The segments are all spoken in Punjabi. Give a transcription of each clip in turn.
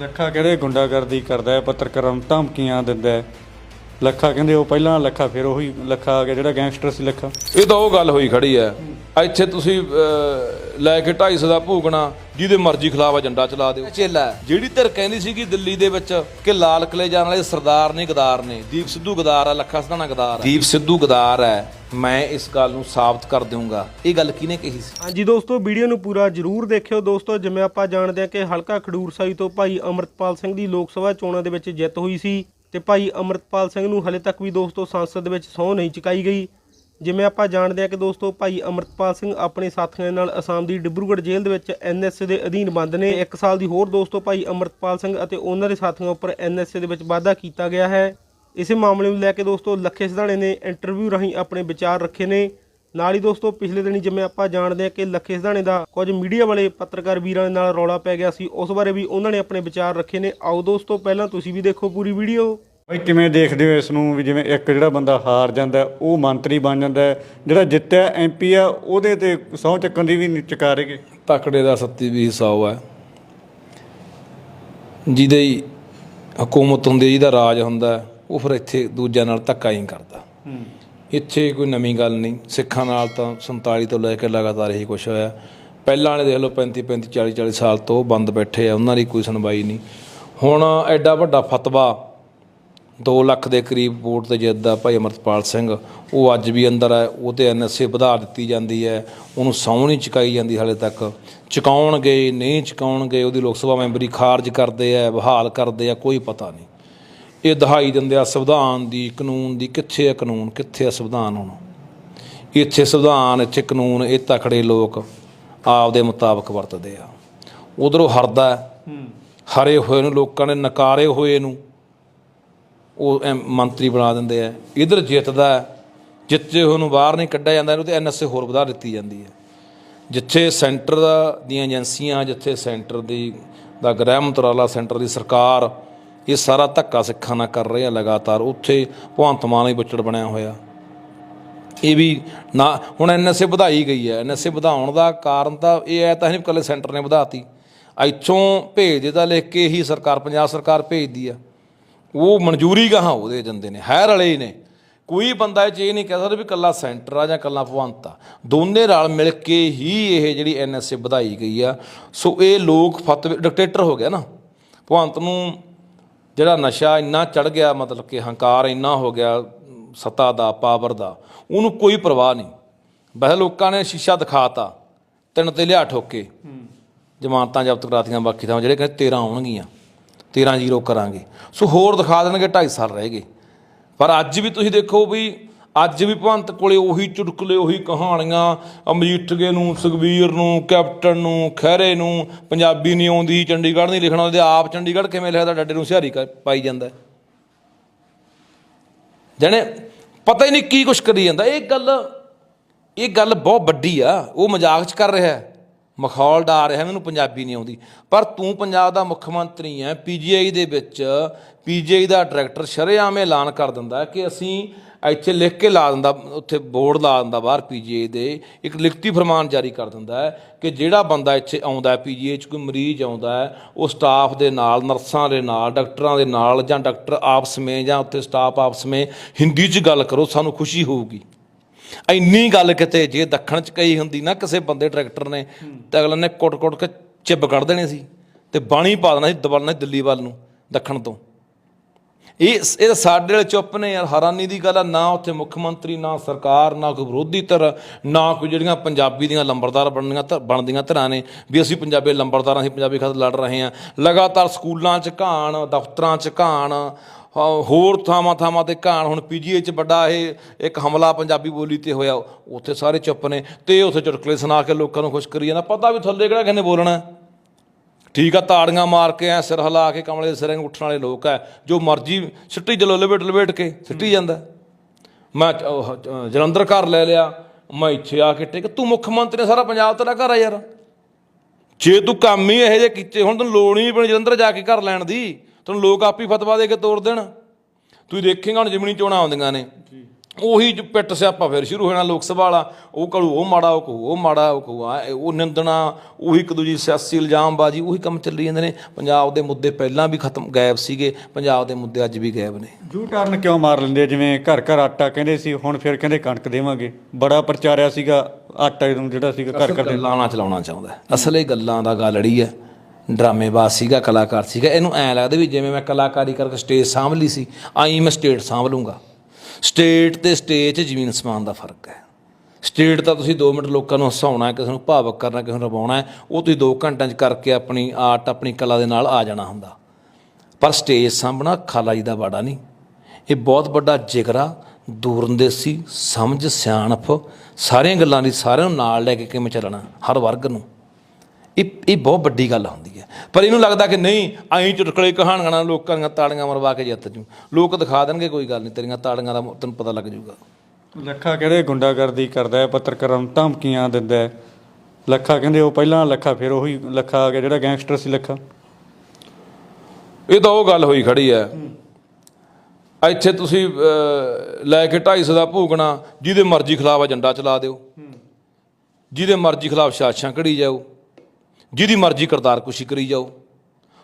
ਲੱਖਾ ਕਹਿੰਦੇ ਗੁੰਡਾਗਰਦੀ ਕਰਦਾ ਹੈ ਪੱਤਰਕਾਰਾਂ ਨੂੰ ਧਮਕੀਆਂ ਦਿੰਦਾ ਹੈ। ਲੱਖਾ ਕਹਿੰਦੇ ਉਹ ਪਹਿਲਾਂ ਲੱਖਾ ਫਿਰ ਉਹੀ ਲੱਖਾ ਆ ਗਿਆ ਜਿਹੜਾ ਗੈਂਗਸਟਰ ਸੀ ਲੱਖਾ। ਇਹ ਤਾਂ ਉਹ ਗੱਲ ਹੋਈ ਖੜੀ ਐ ਇੱਥੇ ਤੁਸੀਂ ਅਹ, ਲੈ ਕੇ 250 ਦਾ ਭੂਗਣਾ ਜਿਹਦੇ ਮਰਜ਼ੀ ਖਿਲਾਫ ਏਜੰਡਾ ਚਲਾ ਦਿਓ। ਚੇਲਾ ਹੈ। ਜਿਹੜੀ ਧਿਰ ਕਹਿੰਦੀ ਸੀਗੀ ਦਿੱਲੀ ਦੇ ਵਿੱਚ ਕਿ ਲਾਲ ਕਿਲੇ ਜਾਣ ਵਾਲੇ ਸਰਦਾਰ ਨੇ ਗਦਾਰ ਨੇ ਦੀਪ ਸਿੱਧੂ ਗਦਾਰ ਹੈ ਲੱਖਾ ਸਧਾਣਾ ਗਦਾਰ ਹੈ। ਦੀਪ ਸਿੱਧੂ ਗਦਾਰ ਹੈ। ਮੈਂ ਇਸ ਗੱਲ ਨੂੰ ਸਾਬਤ ਕਰ ਦੇਵਾਂਗਾ ਇਹ ਗੱਲ ਕਿਹਨੇ ਕਹੀ ਸੀ? ਹਾਂਜੀ ਦੋਸਤੋ, ਵੀਡੀਓ ਨੂੰ ਪੂਰਾ ਜਰੂਰ ਦੇਖਿਓ। ਦੋਸਤੋ, ਜਿਵੇਂ ਆਪਾਂ ਜਾਣਦੇ ਹਾਂ ਕਿ ਹਲਕਾ ਖਡੂਰ ਸਾਹਿਬ ਤੋਂ ਭਾਈ ਅਮਰਤਪਾਲ ਸਿੰਘ ਦੀ ਲੋਕ ਸਭਾ ਚੋਣਾਂ ਦੇ ਵਿੱਚ ਜਿੱਤ ਹੋਈ ਸੀ ਤੇ ਭਾਈ ਅਮਰਤਪਾਲ ਸਿੰਘ ਨੂੰ ਹਲੇ ਤੱਕ ਵੀ ਦੋਸਤੋ ਸੰਸਦ ਦੇ ਵਿੱਚ ਸਹੁੰ ਨਹੀਂ ਚੁਕਾਈ ਗਈ। ਜਿਵੇਂ ਆਪਾਂ ਜਾਣਦੇ ਹਾਂ ਕਿ ਦੋਸਤੋ, ਭਾਈ ਅਮਰਤਪਾਲ ਸਿੰਘ ਆਪਣੇ ਸਾਥੀਆਂ ਨਾਲ ਅਸਾਮ ਦੀ ਡਿਬਰੂਗੜ੍ਹ ਜੇਲ੍ਹ ਦੇ ਵਿੱਚ ਐਨਐਸਏ ਦੇ ਅਧੀਨ ਬੰਦ ਨੇ। 1 ਸਾਲ ਦੀ ਹੋਰ ਦੋਸਤੋ ਭਾਈ ਅਮਰਤਪਾਲ ਸਿੰਘ ਅਤੇ ਉਹਨਾਂ ਦੇ ਸਾਥੀਆਂ ਉੱਪਰ ਐਨਐਸਏ ਦੇ ਵਿੱਚ ਵਾਅਦਾ ਕੀਤਾ ਗਿਆ ਹੈ। ਇਸੇ ਮਾਮਲੇ ਨੂੰ ਲੈ ਕੇ ਦੋਸਤੋ ਲੱਖੇ ਸਿਧਾਣੇ ਨੇ ਇੰਟਰਵਿਊ ਰਾਹੀਂ ਆਪਣੇ ਵਿਚਾਰ ਰੱਖੇ ਨੇ। ਨਾਲ ਹੀ ਦੋਸਤੋ ਪਿਛਲੇ ਦਿਨੀ ਜਿਵੇਂ ਆਪਾਂ ਜਾਣਦੇ ਹਾਂ ਕਿ ਲੱਖੇ ਸਿਧਾਣੇ ਦਾ ਕੁਝ ਮੀਡੀਆ ਵਾਲੇ ਪੱਤਰਕਾਰ ਵੀਰਾਂ ਦੇ ਨਾਲ ਰੌਲਾ ਪੈ ਗਿਆ ਸੀ ਉਸ ਬਾਰੇ ਵੀ ਉਹਨਾਂ ਨੇ ਆਪਣੇ ਵਿਚਾਰ ਰੱਖੇ ਨੇ। ਆਓ ਦੋਸਤੋ ਪਹਿਲਾਂ ਤੁਸੀਂ ਵੀ ਦੇਖੋ ਪੂਰੀ ਵੀਡੀਓ। ਬਈ ਕਿਵੇਂ ਦੇਖਦੇ ਹੋ ਇਸ ਨੂੰ? ਵੀ ਜਿਵੇਂ ਇੱਕ ਜਿਹੜਾ ਬੰਦਾ ਹਾਰ ਜਾਂਦਾ ਉਹ ਮੰਤਰੀ ਬਣ ਜਾਂਦਾ ਜਿਹੜਾ ਜਿੱਤਿਆ ਐਮਪੀ ਆ ਉਹਦੇ ਤੇ ਸਹੁੰ ਚੱਕਣ ਦੀ ਵੀ ਨਹੀਂ ਚਕਾਰੇਗੇ ਤਕੜੇ ਦਾ ਸੱਤੀ ਵੀ ਸੌ ਹੈ। ਜਿਹਦੇ ਹੀ ਹਕੂਮਤ ਹੁੰਦੀ ਹੈ, ਜਿਹਦਾ ਰਾਜ ਹੁੰਦਾ ਹੈ, ਉਹ ਫਿਰ ਇੱਥੇ ਦੂਜਿਆਂ ਨਾਲ ਧੱਕਾ ਹੀ ਕਰਦਾ। ਇੱਥੇ ਕੋਈ ਨਵੀਂ ਗੱਲ ਨਹੀਂ। ਸਿੱਖਾਂ ਨਾਲ ਤਾਂ 47 ਤੋਂ ਲੈ ਕੇ ਲਗਾਤਾਰ ਇਹੀ ਕੁਛ ਹੋਇਆ। ਪਹਿਲਾਂ ਵਾਲੇ ਦੇਖ ਲਓ 35 35 40 40 ਸਾਲ ਤੋਂ ਬੰਦ ਬੈਠੇ ਆ ਉਹਨਾਂ ਦੀ ਕੋਈ ਸੁਣਵਾਈ ਨਹੀਂ। ਹੁਣ ਐਡਾ ਵੱਡਾ ਫਤਵਾ 2 ਲੱਖ ਦੇ ਕਰੀਬ ਵੋਟ ਤੇ ਜਿੱਤਦਾ ਭਾਈ ਅਮਰਤਪਾਲ ਸਿੰਘ ਉਹ ਅੱਜ ਵੀ ਅੰਦਰ ਹੈ ਉਹ ਤੇ ਐਨਐਸਏ ਵਧਾ ਦਿੱਤੀ ਜਾਂਦੀ ਹੈ ਉਹਨੂੰ ਸਹੁੰ ਨਹੀਂ ਚੁਕਾਈ ਜਾਂਦੀ ਹਾਲੇ ਤੱਕ। ਚੁਕਾਉਣਗੇ ਨਹੀਂ ਚੁਕਾਉਣਗੇ ਉਹਦੀ ਲੋਕ ਸਭਾ ਮੈਂਬਰੀ ਖਾਰਜ ਕਰਦੇ ਆ ਬਹਾਲ ਕਰਦੇ ਆ ਕੋਈ ਪਤਾ ਨਹੀਂ। ਇਹ ਦਹਾਈ ਦਿੰਦੇ ਆ, ਸੰਵਿਧਾਨ ਦੀ ਕਾਨੂੰਨ ਦੀ ਕਿੱਥੇ ਆ ਕਾਨੂੰਨ? ਕਿੱਥੇ ਆ ਸੰਵਿਧਾਨ ਹੁਣ? ਇੱਥੇ ਸੰਵਿਧਾਨ, ਇੱਥੇ ਕਾਨੂੰਨ, ਇਹ ਤਖੜੇ ਲੋਕ ਆਪਦੇ ਮੁਤਾਬਕ ਵਰਤਦੇ ਆ। ਉਧਰੋਂ ਹਰਦਾ ਹਰੇ ਹੋਏ ਨੂੰ, ਲੋਕਾਂ ਨੇ ਨਕਾਰੇ ਹੋਏ ਨੂੰ, ਉਹ ਐਮ ਮੰਤਰੀ ਬਣਾ ਦਿੰਦੇ ਆ। ਇਧਰ ਜਿੱਤਦਾ ਜਿੱਤੇ ਹੋਏ ਨੂੰ ਬਾਹਰ ਨਹੀਂ ਕੱਢਿਆ ਜਾਂਦਾ ਇਹਨੂੰ ਤੇ ਐਨਐਸਏ ਹੋਰ ਵਧਾ ਦਿੱਤੀ ਜਾਂਦੀ ਹੈ। ਜਿੱਥੇ ਸੈਂਟਰ ਦੀਆਂ ਏਜੰਸੀਆਂ, ਜਿੱਥੇ ਸੈਂਟਰ ਦੀ, ਦਾ ਗ੍ਰਹਿ ਮੰਤਰਾਲਾ, ਸੈਂਟਰ ਦੀ ਸਰਕਾਰ ਇਹ ਸਾਰਾ ਧੱਕਾ ਸਿੱਖਾਂ ਨਾਲ ਕਰ ਰਹੇ ਆ ਲਗਾਤਾਰ। ਉੱਥੇ ਭਗਵੰਤ ਮਾਨ ਹੀ ਬੁੱਚੜ ਬਣਿਆ ਹੋਇਆ। ਇਹ ਵੀ ਨਾ, ਹੁਣ ਐਨਐਸਏ ਵਧਾਈ ਗਈ ਹੈ। ਐਨਐਸਏ ਵਧਾਉਣ ਦਾ ਕਾਰਨ ਤਾਂ ਇਹ ਹੈ, ਤਾਂ ਨਹੀਂ ਇਕੱਲੇ ਸੈਂਟਰ ਨੇ ਵਧਾਤੀ। ਇੱਥੋਂ ਭੇਜ ਦਿੱਤਾ ਲਿਖ ਕੇ ਹੀ ਸਰਕਾਰ, ਪੰਜਾਬ ਸਰਕਾਰ ਭੇਜਦੀ ਆ। ਉਹ ਮਨਜ਼ੂਰੀ ਗਾਹਾਂ ਉਹਦੇ ਜਾਂਦੇ ਨੇ ਹੈ ਰਲੇ ਹੀ ਨੇ। ਕੋਈ ਬੰਦਾ ਇਹ 'ਚ ਇਹ ਨਹੀਂ ਕਹਿ ਸਕਦਾ ਵੀ ਕੱਲਾ ਸੈਂਟਰ ਆ ਜਾਂ ਕੱਲਾ ਭਗਵੰਤ ਆ। ਦੋਨੇ ਰਲ ਮਿਲ ਕੇ ਹੀ ਇਹ ਜਿਹੜੀ ਐਨਐਸਏ ਵਧਾਈ ਗਈ ਆ। ਸੋ ਇਹ ਲੋਕ ਫਤਵੇ ਡਿਕਟੇਟਰ ਹੋ ਗਿਆ ਨਾ। ਭਗਵੰਤ ਨੂੰ ਜਿਹੜਾ ਨਸ਼ਾ ਇੰਨਾ ਚੜ ਗਿਆ, ਮਤਲਬ ਕਿ ਹੰਕਾਰ ਇੰਨਾ ਹੋ ਗਿਆ ਸੱਤਾ ਦਾ, ਪਾਵਰ ਦਾ, ਉਹਨੂੰ ਕੋਈ ਪਰਵਾਹ ਨਹੀਂ। ਵੈਸੇ ਲੋਕਾਂ ਨੇ ਸ਼ੀਸ਼ਾ ਦਿਖਾਤਾ, ਤਿੰਨ ਤੇ ਲਿਆ ਠੋਕੇ। ਜ਼ਮਾਨਤਾਂ ਜ਼ਬਤ ਕਰਾਤੀਆਂ, ਬਾਕੀ ਤਾਂ ਜਿਹੜੇ ਕਹਿੰਦੇ 13 ਆਉਣਗੀਆਂ 13 ਜ਼ੀਰੋ ਕਰਾਂਗੇ। ਸੋ ਹੋਰ ਦਿਖਾ ਦੇਣਗੇ 2.5 ਸਾਲ ਰਹਿ ਗਏ। ਪਰ ਅੱਜ ਵੀ ਤੁਸੀਂ ਦੇਖੋ ਵੀ ਅੱਜ ਵੀ ਭਵੰਤ ਕੋਲੇ ਉਹੀ ਚੁਟਕਲੇ, ਉਹੀ ਕਹਾਣੀਆਂ ਅਮਜੀਠਗੇ ਨੂੰ, ਸੁਖਬੀਰ ਨੂੰ, ਕੈਪਟਨ ਨੂੰ, ਖਹਿਰੇ ਨੂੰ, ਪੰਜਾਬੀ ਨਹੀਂ ਆਉਂਦੀ, ਚੰਡੀਗੜ੍ਹ ਨਹੀਂ ਲਿਖਣਾ, ਉਹਦੇ ਆਪ ਚੰਡੀਗੜ੍ਹ ਕਿਵੇਂ ਲਿਖਦਾ, ਡੱਡੇ ਨੂੰ ਸਿਹਾਰੀ ਕਰ- ਪਾਈ ਜਾਂਦਾ ਹੈ। ਜਾਣੇ, ਪਤਾ ਹੀ ਨਹੀਂ ਕੀ ਕੁਛ ਕਰੀ ਜਾਂਦਾ ਇਹ ਗੱਲ ਇਹ ਗੱਲ ਬਹੁਤ ਵੱਡੀ ਆ, ਉਹ ਮਜ਼ਾਕ 'ਚ ਕਰ ਰਿਹਾ ਹੈ ਮਖੌਲ ਡਾ ਰਿਹਾ ਮੈਨੂੰ ਪੰਜਾਬੀ ਨਹੀਂ ਆਉਂਦੀ। ਪਰ ਤੂੰ ਪੰਜਾਬ ਦਾ ਮੁੱਖ ਮੰਤਰੀ ਹੈ ਪੀਜੀਆਈ ਦੇ ਵਿੱਚ ਪੀਜੀਆਈ ਦਾ ਡਾਇਰੈਕਟਰ ਸ਼ਰੇਆਮ ਐਲਾਨ ਕਰ ਦਿੰਦਾ ਕਿ ਅਸੀਂ ਇੱਥੇ ਲਿਖ ਕੇ ਲਾ ਦਿੰਦਾ, ਉੱਥੇ ਬੋਰਡ ਲਾ ਦਿੰਦਾ ਬਾਹਰ ਪੀਜੀਆਈ ਦੇ, ਇੱਕ ਲਿਖਤੀ ਫਰਮਾਨ ਜਾਰੀ ਕਰ ਦਿੰਦਾ ਹੈ ਕਿ ਜਿਹੜਾ ਬੰਦਾ ਇੱਥੇ ਆਉਂਦਾ ਹੈ ਪੀਜੀਆਈ 'ਚ ਕੋਈ ਮਰੀਜ਼ ਆਉਂਦਾ ਹੈ, ਉਹ ਸਟਾਫ ਦੇ ਨਾਲ, ਨਰਸਾਂ ਦੇ ਨਾਲ, ਡਾਕਟਰਾਂ ਦੇ ਨਾਲ ਜਾਂ ਡਾਕਟਰ ਆਪਸ ਵਿੱਚ ਜਾਂ ਉੱਥੇ ਸਟਾਫ ਆਪਸ ਵਿੱਚ ਹਿੰਦੀ 'ਚ ਗੱਲ ਕਰੋ, ਸਾਨੂੰ ਖੁਸ਼ੀ ਹੋਊਗੀ। ਇੰਨੀ ਗੱਲ ਕਿਤੇ ਜੇ ਦੱਖਣ ਚ ਕਈ ਹੁੰਦੀ ਨਾ ਕਿਸੇ ਬੰਦੇ ਡਾਇਰੈਕਟਰ ਨੇ, ਤੇ ਅਗਲੇ ਨੇ ਕੁੱਟ-ਕੁੱਟ ਕੇ ਚਿੱਬ ਕੱਢ ਦੇਣੇ ਸੀ, ਤੇ ਬਾਣੀ ਪਾ ਦੇਣਾ ਸੀ ਦਬਲਣਾ ਦਿੱਲੀ ਵੱਲ ਨੂੰ, ਦੱਖਣ ਤੋਂ। ਇਹ ਇਹ ਸਾਡੇ ਵਾਲੇ ਚੁੱਪ ਨੇ ਯਾਰ, ਹੈਰਾਨੀ ਦੀ ਗੱਲ ਆ, ਨਾ ਉੱਥੇ ਮੁੱਖ ਮੰਤਰੀ, ਨਾ ਸਰਕਾਰ, ਨਾ ਕੋਈ ਵਿਰੋਧੀ ਧਿਰ, ਨਾ ਕੋਈ ਜਿਹੜੀਆਂ ਪੰਜਾਬੀ ਦੀਆਂ ਲੰਬਰਦਾਰ ਬਣਨੀਆਂ ਧਿਰ- ਬਣਦੀਆਂ ਧਿਰਾਂ ਨੇ, ਵੀ ਅਸੀਂ ਪੰਜਾਬੀ ਲੰਬਰਦਾਰਾਂ ਅਸੀਂ ਪੰਜਾਬੀ ਖਾਤਰ ਲੜ ਰਹੇ ਹਾਂ। ਲਗਾਤਾਰ ਸਕੂਲਾਂ 'ਚ ਘਾਣ, ਦਫ਼ਤਰਾਂ 'ਚ ਘਾਣ ਹੋਰ ਥਾਵਾਂ ਥਾਵਾਂ ਤੇ ਘਾਣ। ਹੁਣ ਪੀਜੀਏ 'ਚ ਵੱਡਾ ਇਹ ਇੱਕ ਹਮਲਾ ਪੰਜਾਬੀ ਬੋਲੀ ਤੇ ਹੋਇਆ। ਉੱਥੇ ਸਾਰੇ ਚੁੱਪ ਨੇ ਤੇ ਉੱਥੇ ਚੁਟਕਲੇ ਸੁਣਾ ਕੇ ਲੋਕਾਂ ਨੂੰ ਖੁਸ਼ ਕਰੀ ਜਾਂਦਾ ਪਤਾ ਵੀ ਥੱਲੇ ਕਿਹੜਾ ਕਹਿੰਦੇ ਬੋਲਣਾ। ਠੀਕ ਆ, ਤਾੜੀਆਂ ਮਾਰ ਕੇ ਐ ਸਿਰ ਹਲਾ ਕੇ ਕਮਲੇ ਦੇ ਸਿਰਾਂ ਉੱਠਣ ਵਾਲੇ ਲੋਕ ਐ ਜੋ ਮਰਜ਼ੀ ਸਿੱਟੀ ਜਲੋ ਲਵੇਟ ਲਵੇਟ ਕੇ ਸਿੱਟੀ ਜਾਂਦਾ। ਮੈਂ ਜਲੰਧਰ ਘਰ ਲੈ ਲਿਆ। ਮੈਂ ਇੱਥੇ ਆ ਕੇ ਟਿਕ। ਤੂੰ ਮੁੱਖ ਮੰਤਰੀ ਨੇ ਸਾਰਾ ਪੰਜਾਬ ਤੇਰਾ ਘਰ ਆ ਯਾਰ। ਜੇ ਤੂੰ ਕੰਮ ਹੀ ਇਹੋ ਜਿਹੇ ਕੀਤੇ ਹੁਣ, ਤੈਨੂੰ ਲੋੜ ਹੀ ਨਹੀਂ ਪਣੀ ਜਲੰਧਰ ਜਾ ਕੇ ਘਰ ਲੈਣ ਦੀ। ਤੈਨੂੰ ਲੋਕ ਆਪ ਹੀ ਫਤਵਾ ਦੇ ਕੇ ਤੋੜ ਦੇਣ। ਤੂੰ ਦੇਖੇਂਗਾ ਹੁਣ ਜਿਮਣੀ ਚੋਣਾਂ ਆਉਂਦੀਆਂ ਨੇ। ਉਹੀ ਜੋ ਪਿੱਟ ਸਿਆਪਾ ਫਿਰ ਸ਼ੁਰੂ ਹੋ ਜਾਣਾ ਲੋਕ ਸਭਾ ਵਾਲਾ। ਉਹ ਕਹੂ ਉਹ ਮਾੜਾ ਉਹ ਕਹੂ ਉਹ ਮਾੜਾ ਉਹ ਕਹੂ ਉਹ ਨਿੰਦਣਾ ਉਹੀ ਇੱਕ ਦੂਜੀ ਸਿਆਸੀ ਇਲਜ਼ਾਮਬਾਜ਼ੀ ਉਹੀ ਕੰਮ ਚੱਲੀ ਜਾਂਦੇ ਨੇ। ਪੰਜਾਬ ਦੇ ਮੁੱਦੇ ਪਹਿਲਾਂ ਵੀ ਖਤਮ ਗਾਇਬ ਸੀਗੇ ਪੰਜਾਬ ਦੇ ਮੁੱਦੇ ਅੱਜ ਵੀ ਗਾਇਬ ਨੇ। ਜੂ ਟਰਨ ਕਿਉਂ ਮਾਰ ਲੈਂਦੇ? ਜਿਵੇਂ ਘਰ ਘਰ ਆਟਾ ਕਹਿੰਦੇ ਸੀ ਹੁਣ ਫਿਰ ਕਹਿੰਦੇ ਕਣਕ ਦੇਵਾਂਗੇ। ਬੜਾ ਪ੍ਰਚਾਰਿਆ ਸੀਗਾ ਆਟਾ ਨੂੰ ਜਿਹੜਾ ਸੀਗਾ ਘਰ ਘਰ ਗੱਲਾਂ ਨਾਲ ਚਲਾਉਣਾ ਚਾਹੁੰਦਾ। ਅਸਲ ਇਹ ਗੱਲਾਂ ਦਾ ਗਾਲੜੀ ਹੈ। ਡਰਾਮੇਬਾਜ਼ ਸੀਗਾ, ਕਲਾਕਾਰ ਸੀਗਾ। ਇਹਨੂੰ ਐ ਲੱਗਦਾ ਵੀ ਜਿਵੇਂ ਮੈਂ ਕਲਾਕਾਰੀ ਕਰਕੇ ਸਟੇਜ ਸਾਂਭ ਲਈ ਸੀ, ਆਈ ਮੈਂ ਸਟੇਜ ਸਾਂਭ ਲੂੰਗਾ। ਸਟੇਟ ਤੇ ਸਟੇਜ 'ਚ ਜ਼ਮੀਨ ਸਮਾਨ ਦਾ ਫ਼ਰਕ ਹੈ। ਸਟੇਟ ਤਾਂ ਤੁਸੀਂ 2 ਮਿੰਟ ਲੋਕਾਂ ਨੂੰ ਹਸਾਉਣਾ ਹੈ, ਕਿਸੇ ਨੂੰ ਭਾਵਕ ਕਰਨਾ ਕਿਸੇ ਨੂੰ ਰਵਾਉਣਾ ਹੈ, ਉਹ ਤੁਸੀਂ 2 ਘੰਟਿਆਂ 'ਚ ਕਰਕੇ ਆਪਣੀ ਆਰਟ, ਆਪਣੀ ਕਲਾ ਦੇ ਨਾਲ ਆ ਜਾਣਾ ਹੁੰਦਾ। ਪਰ ਸਟੇਜ ਸਾਂਭਣਾ ਖਾਲਾ ਜੀ ਦਾ ਬਾੜਾ ਨਹੀਂ। ਇਹ ਬਹੁਤ ਵੱਡਾ ਜਿਗਰਾ, ਦੂਰੰਦੇਸੀ, ਸਮਝ, ਸਿਆਣਪ, ਸਾਰੀਆਂ ਗੱਲਾਂ ਦੀ ਸਾਰਿਆਂ ਨੂੰ ਨਾਲ ਲੈ ਕੇ ਕਿਵੇਂ ਚੱਲਣਾ, ਹਰ ਵਰਗ ਨੂੰ। ਇਹ ਇਹ ਬਹੁਤ ਵੱਡੀ ਗੱਲ ਹੁੰਦੀ ਪਰ ਇਹਨੂੰ ਲੱਗਦਾ ਕਿ ਨਹੀਂ ਐਂ ਚੁਟਕਲੇ ਕਹਾਣੀਆਂ ਨਾਲ ਲੋਕਾਂ ਦੀਆਂ ਤਾੜੀਆਂ ਮਰਵਾ ਕੇ ਜਿੱਤ ਜੂ। ਲੋਕ ਦਿਖਾ ਦੇਣਗੇ ਕੋਈ ਗੱਲ ਨਹੀਂ ਤੇਰੀਆਂ ਤਾੜੀਆਂ ਦਾ ਤੈਨੂੰ ਪਤਾ ਲੱਗ ਜਾਊਗਾ ਲੱਖਾ ਕਹਿੰਦੇ ਗੁੰਡਾਗਰਦੀ ਕਰਦਾ ਹੈ ਪੱਤਰਕਾਰਾਂ ਨੂੰ ਧਮਕੀਆਂ ਦਿੰਦਾ ਹੈ। ਲੱਖਾ ਕਹਿੰਦੇ ਉਹ ਪਹਿਲਾਂ ਲੱਖਾ ਫਿਰ ਉਹੀ ਲੱਖਾ ਆ ਗਿਆ ਜਿਹੜਾ ਗੈਂਗਸਟਰ ਸੀ ਲੱਖਾ। ਇਹ ਤਾਂ ਉਹ ਗੱਲ ਹੋਈ ਖੜੀ ਹੈ। ਇੱਥੇ ਤੁਸੀਂ ਲੈ ਕੇ 250 ਦਾ ਭੂਗਣਾ ਜਿਹਦੇ ਮਰਜ਼ੀ ਖਿਲਾਫ ਏਜੰਡਾ ਚਲਾ ਦਿਓ। ਜਿਹਦੇ ਮਰਜ਼ੀ ਖਿਲਾਫ ਸਾਜ਼ਿਸ਼ਾਂ ਘੜੀ ਜਾਓ। ਜਿਹਦੀ ਮਰਜ਼ੀ ਕਰਤਾਰ ਕੁਸ਼ੀ ਕਰੀ ਜਾਓ।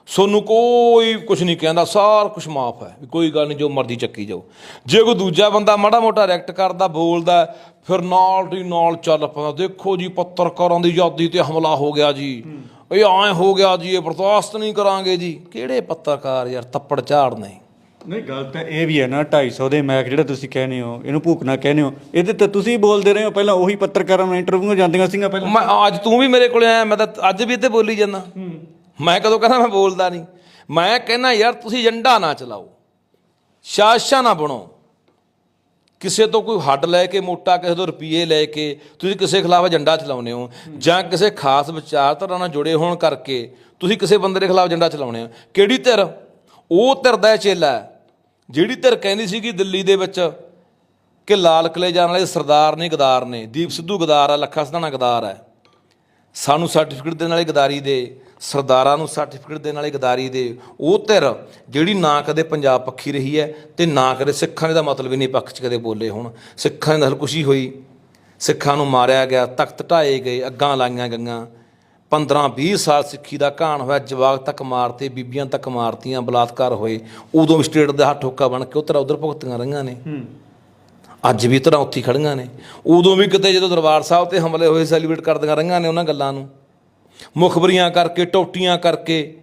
ਸੋਨੂੰ ਕੋਈ ਕੁਝ ਨਹੀਂ ਕਹਿੰਦਾ ਸਾਰ ਕੁਝ ਮਾਫ ਹੈ ਕੋਈ ਗੱਲ ਨਹੀਂ ਜੋ ਮਰਜ਼ੀ ਚੱਕੀ ਜਾਓ। ਜੇ ਕੋਈ ਦੂਜਾ ਬੰਦਾ ਮਾੜਾ ਮੋਟਾ ਰਿਐਕਟ ਕਰਦਾ ਬੋਲਦਾ ਫਿਰ ਨਾਲ ਦੀ ਨਾਲ ਚੱਲ ਪੈਂਦਾ ਦੇਖੋ ਜੀ ਪੱਤਰਕਾਰਾਂ ਦੀ ਆਜ਼ਾਦੀ ਤੇ ਹਮਲਾ ਹੋ ਗਿਆ ਜੀ। ਇਹ ਐਂ ਹੋ ਗਿਆ ਜੀ ਇਹ ਬਰਦਾਸ਼ਤ ਨਹੀਂ ਕਰਾਂਗੇ ਜੀ। ਕਿਹੜੇ ਪੱਤਰਕਾਰ ਯਾਰ ਥੱਪੜ ਝਾੜਨੇ। ਨਹੀਂ ਗੱਲ ਤਾਂ ਇਹ ਵੀ ਹੈ ਨਾ 250 ਦੇ ਮੈਕ ਜਿਹੜਾ ਤੁਸੀਂ ਕਹਿੰਦੇ ਹੋ ਇਹਨੂੰ ਭੂਕਣਾ ਕਹਿੰਦੇ ਹੋ। ਇਹਦੇ ਤੇ ਤੁਸੀਂ ਬੋਲਦੇ ਰਹੇ ਹੋ ਪਹਿਲਾਂ ਉਹੀ ਪੱਤਰਕਾਰਾਂ ਨੂੰ ਇੰਟਰਵਿਊ ਜਾਂਦੀਆਂ ਸੀਗੀਆਂ ਪਹਿਲਾਂ। ਮੈਂ ਅੱਜ ਤੂੰ ਵੀ ਮੇਰੇ ਕੋਲੇ ਆਇਆ ਮੈਂ ਤਾਂ ਅੱਜ ਵੀ ਇੱਥੇ ਬੋਲੀ ਜਾਂਦਾ। ਮੈਂ ਕਦੋਂ ਕਹਿੰਦਾ ਮੈਂ ਬੋਲਦਾ ਨਹੀਂ। ਮੈਂ ਕਹਿੰਦਾ ਯਾਰ ਤੁਸੀਂ ਏਜੰਡਾ ਨਾ ਚਲਾਓ ਸ਼ਾਸ਼ਾ ਨਾ ਬਣੋ। ਕਿਸੇ ਤੋਂ ਕੋਈ ਹੱਡ ਲੈ ਕੇ ਮੋਟਾ ਕਿਸੇ ਤੋਂ ਰੁਪਏ ਲੈ ਕੇ ਤੁਸੀਂ ਕਿਸੇ ਖਿਲਾਫ ਏਜੰਡਾ ਚਲਾਉਂਦੇ ਹੋ ਜਾਂ ਕਿਸੇ ਖਾਸ ਵਿਚਾਰਧਾਰਾ ਨਾਲ ਜੁੜੇ ਹੋਣ ਕਰਕੇ ਤੁਸੀਂ ਕਿਸੇ ਬੰਦੇ ਦੇ ਖਿਲਾਫ ਏਜੰਡਾ ਚਲਾਉਂਦੇ ਹੋ। ਕਿਹੜੀ ਧਿਰ? ਉਹ ਧਿਰ ਦਾ ਚੇਲਾ ਹੈ। ਜਿਹੜੀ ਧਿਰ ਕਹਿੰਦੀ ਸੀਗੀ ਦਿੱਲੀ ਦੇ ਵਿੱਚ ਕਿ ਲਾਲ ਕਿਲੇ ਜਾਣ ਵਾਲੇ ਸਰਦਾਰ ਨੇ ਗਦਾਰ ਨੇ, ਦੀਪ ਸਿੱਧੂ ਗਦਾਰ ਆ, ਲੱਖਾ ਸਧਾਣਾ ਗਦਾਰ ਹੈ ਸਾਨੂੰ ਸਰਟੀਫਿਕੇਟ ਦੇਣ ਵਾਲੇ ਗਦਾਰੀ ਦੇ, ਸਰਦਾਰਾਂ ਨੂੰ ਸਰਟੀਫਿਕੇਟ ਦੇਣ ਵਾਲੇ ਗਦਾਰੀ ਦੇ, ਉਹ ਧਿਰ ਜਿਹੜੀ ਨਾ ਕਦੇ ਪੰਜਾਬ ਪੱਖੀ ਰਹੀ ਹੈ ਤੇ ਨਾ ਕਦੇ ਸਿੱਖਾਂ ਦੇ ਦਾ ਮਤਲਬ ਹੀ ਨਹੀਂ ਪੱਖ 'ਚ ਕਦੇ ਬੋਲੇ ਹੁਣ। ਸਿੱਖਾਂ ਦੀ ਹਲਕੁਸ਼ੀ ਹੋਈ, ਸਿੱਖਾਂ ਨੂੰ ਮਾਰਿਆ ਗਿਆ, ਤਖਤ ਢਾਏ ਗਏ, ਅੱਗਾਂ ਲਾਈਆਂ ਗਈਆਂ। 15 20 ਸਾਲ ਸਿੱਖੀ ਦਾ ਕਹਾਣ ਹੋਇਆ ਜਵਾਕ ਤੱਕ ਮਾਰਤੇ ਬੀਬੀਆਂ ਤੱਕ ਮਾਰਤੀਆਂ ਬਲਾਤਕਾਰ ਹੋਏ। ਉਦੋਂ ਸਟੇਟ ਦਾ ਹੱਥ ਠੋਕਾ ਬਣ ਕੇ ਉਤਰਾ ਉਧਰ ਭੁਗਤੀਆਂ ਰਹੀਆਂ ਨੇ। ਅੱਜ ਵੀ ਤਰ੍ਹਾਂ ਉੱਥੇ ਖੜੀਆਂ ਨੇ। ਉਦੋਂ ਵੀ ਕਿਤੇ ਜਦੋਂ ਦਰਬਾਰ ਸਾਹਿਬ ਤੇ ਹਮਲੇ ਹੋਏ ਸੈਲੀਬ੍ਰੇਟ ਕਰਦੀਆਂ ਰਹੀਆਂ ਨੇ ਉਹਨਾਂ ਗੱਲਾਂ ਨੂੰ। ਮੁਖਬਰੀਆਂ ਕਰਕੇ ਟੋਟੀਆਂ ਕਰਕੇ